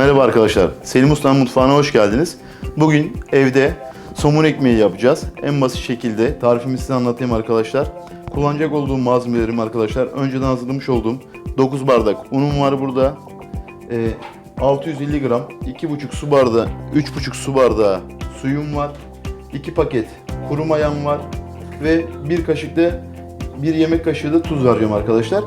Merhaba arkadaşlar, Selim Usta'nın mutfağına hoş geldiniz. Bugün evde somun ekmeği yapacağız. En basit şekilde tarifimi size anlatayım arkadaşlar. Kullanacak olduğum malzemelerim arkadaşlar, önceden hazırlamış olduğum 9 bardak unum var burada. Ee, 650 gram, 2,5 su bardağı, 3,5 su bardağı suyum var. 2 paket kuru mayam var ve bir kaşık da bir yemek kaşığı da tuz veriyorum arkadaşlar.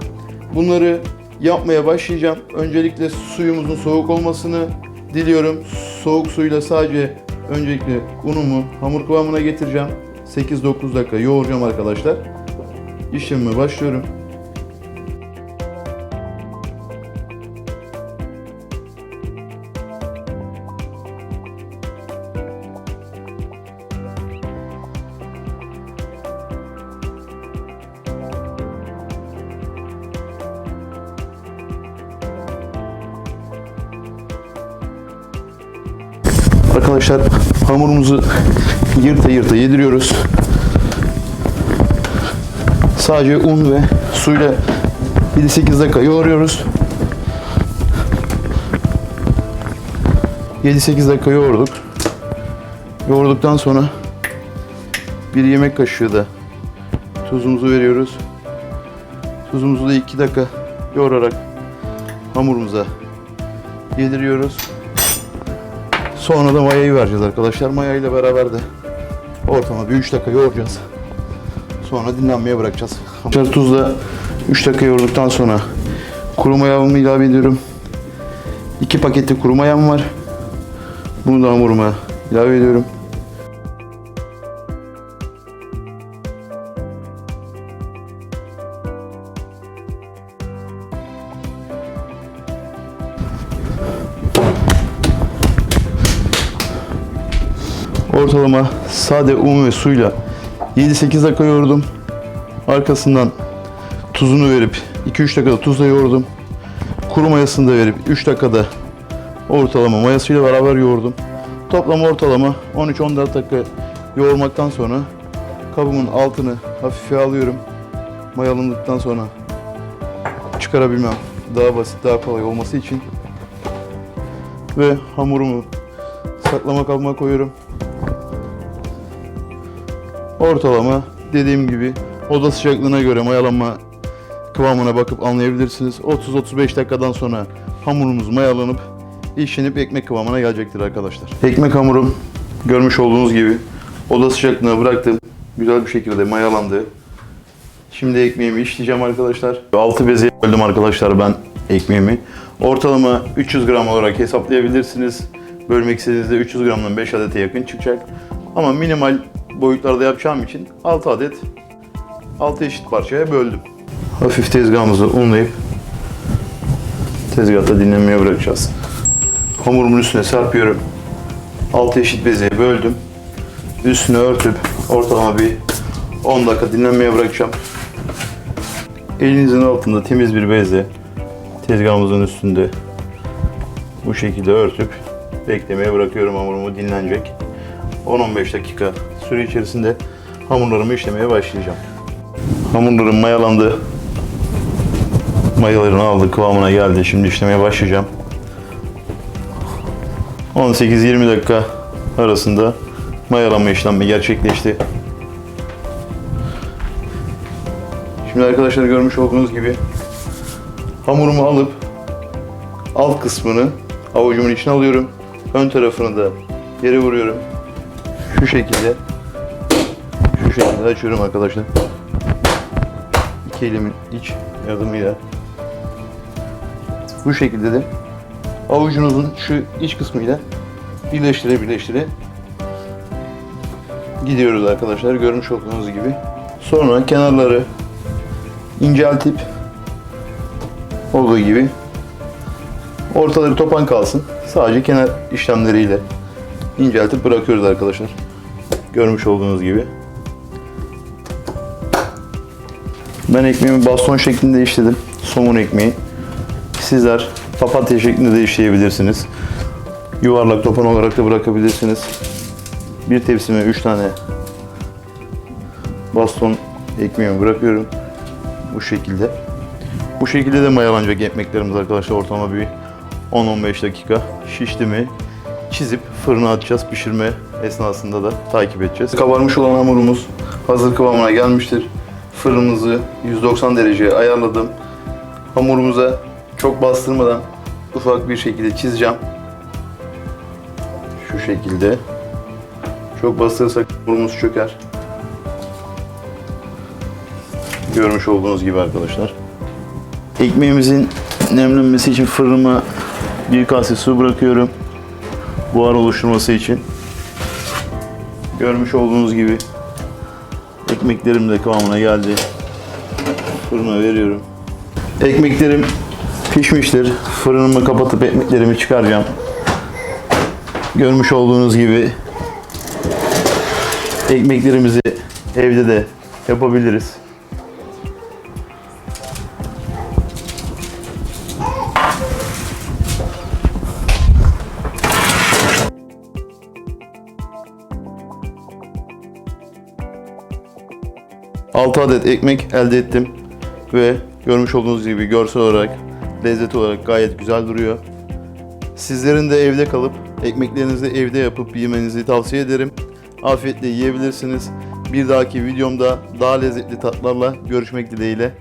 Bunları yapmaya başlayacağım. Öncelikle suyumuzun soğuk olmasını diliyorum. Soğuk suyla sadece öncelikle unumu hamur kıvamına getireceğim. 8-9 dakika yoğuracağım arkadaşlar. İşlemime başlıyorum. Arkadaşlar hamurumuzu yırta yırta yediriyoruz. Sadece un ve suyla 7-8 dakika yoğuruyoruz. 7-8 dakika yoğurduk. Yoğurduktan sonra bir yemek kaşığı da tuzumuzu veriyoruz. Tuzumuzu da 2 dakika yoğurarak hamurumuza yediriyoruz. Sonra da mayayı vereceğiz arkadaşlar. Maya ile beraber de ortama bir 3 dakika yoğuracağız. Sonra dinlenmeye bırakacağız. Tuzla 3 dakika yoğurduktan sonra kuru mayamı ilave ediyorum. 2 pakette kuru mayam var. Bunu da hamuruma ilave ediyorum. Ortalama sade un ve suyla 7-8 dakika yoğurdum. Arkasından tuzunu verip 2-3 dakikada tuzla yoğurdum. Kuru mayasını da verip 3 dakikada ortalama mayasıyla beraber yoğurdum. Toplam ortalama 13-14 dakika yoğurmaktan sonra kabımın altını hafife alıyorum. Mayalandıktan sonra çıkarabilmem daha basit, daha kolay olması için ve hamurumu saklama kabıma koyuyorum. Ortalama dediğim gibi oda sıcaklığına göre mayalanma kıvamına bakıp anlayabilirsiniz. 30-35 dakikadan sonra hamurumuz mayalanıp işlenip ekmek kıvamına gelecektir arkadaşlar. Ekmek hamurum görmüş olduğunuz gibi oda sıcaklığına bıraktım. Güzel bir şekilde mayalandı. Şimdi ekmeğimi işleyeceğim arkadaşlar. 6 beze böldüm arkadaşlar ben ekmeğimi. Ortalama 300 gram olarak hesaplayabilirsiniz. Bölmek istediğinizde 300 gramdan 5 adete yakın çıkacak. Ama minimal boyutlarda yapacağım için 6 adet 6 eşit parçaya böldüm. Hafif tezgahımızı unlayıp tezgahta dinlenmeye bırakacağız. Hamurumun üstüne serpiyorum. 6 eşit bezeye böldüm. Üstüne örtüp ortalama bir 10 dakika dinlenmeye bırakacağım. Elinizin altında temiz bir bezle tezgahımızın üstünde bu şekilde örtüp beklemeye bırakıyorum hamurumu dinlenecek. 10-15 dakika süre içerisinde hamurlarımı işlemeye başlayacağım. Hamurlarım mayalandı. Mayalarını aldı, kıvamına geldi. Şimdi işlemeye başlayacağım. 18-20 dakika arasında mayalama işlemi gerçekleşti. Şimdi arkadaşlar görmüş olduğunuz gibi hamurumu alıp alt kısmını avucumun içine alıyorum. Ön tarafını da yere vuruyorum. Şu şekilde şu şekilde açıyorum arkadaşlar. İki elimin iç yardımıyla bu şekilde de avucunuzun şu iç kısmıyla birleştire birleştire gidiyoruz arkadaşlar görmüş olduğunuz gibi. Sonra kenarları inceltip olduğu gibi ortaları topan kalsın. Sadece kenar işlemleriyle inceltip bırakıyoruz arkadaşlar. Görmüş olduğunuz gibi. Ben ekmeğimi baston şeklinde işledim. Somun ekmeği. Sizler papatya şeklinde de işleyebilirsiniz. Yuvarlak topan olarak da bırakabilirsiniz. Bir tepsime 3 tane baston ekmeğimi bırakıyorum. Bu şekilde. Bu şekilde de mayalanacak ekmeklerimiz arkadaşlar ortalama bir 10-15 dakika şişti mi çizip fırına atacağız. Pişirme esnasında da takip edeceğiz. Kabarmış olan hamurumuz hazır kıvamına gelmiştir. Fırınımızı 190 dereceye ayarladım. Hamurumuza çok bastırmadan ufak bir şekilde çizeceğim. Şu şekilde. Çok bastırırsak hamurumuz çöker. Görmüş olduğunuz gibi arkadaşlar. Ekmeğimizin nemlenmesi için fırınıma bir kase su bırakıyorum. Buhar oluşturması için. Görmüş olduğunuz gibi ekmeklerim de kıvamına geldi. Fırına veriyorum. Ekmeklerim pişmiştir. Fırınımı kapatıp ekmeklerimi çıkaracağım. Görmüş olduğunuz gibi ekmeklerimizi evde de yapabiliriz. Altı adet ekmek elde ettim ve görmüş olduğunuz gibi görsel olarak, lezzet olarak gayet güzel duruyor. Sizlerin de evde kalıp ekmeklerinizi evde yapıp yemenizi tavsiye ederim. Afiyetle yiyebilirsiniz. Bir dahaki videomda daha lezzetli tatlarla görüşmek dileğiyle.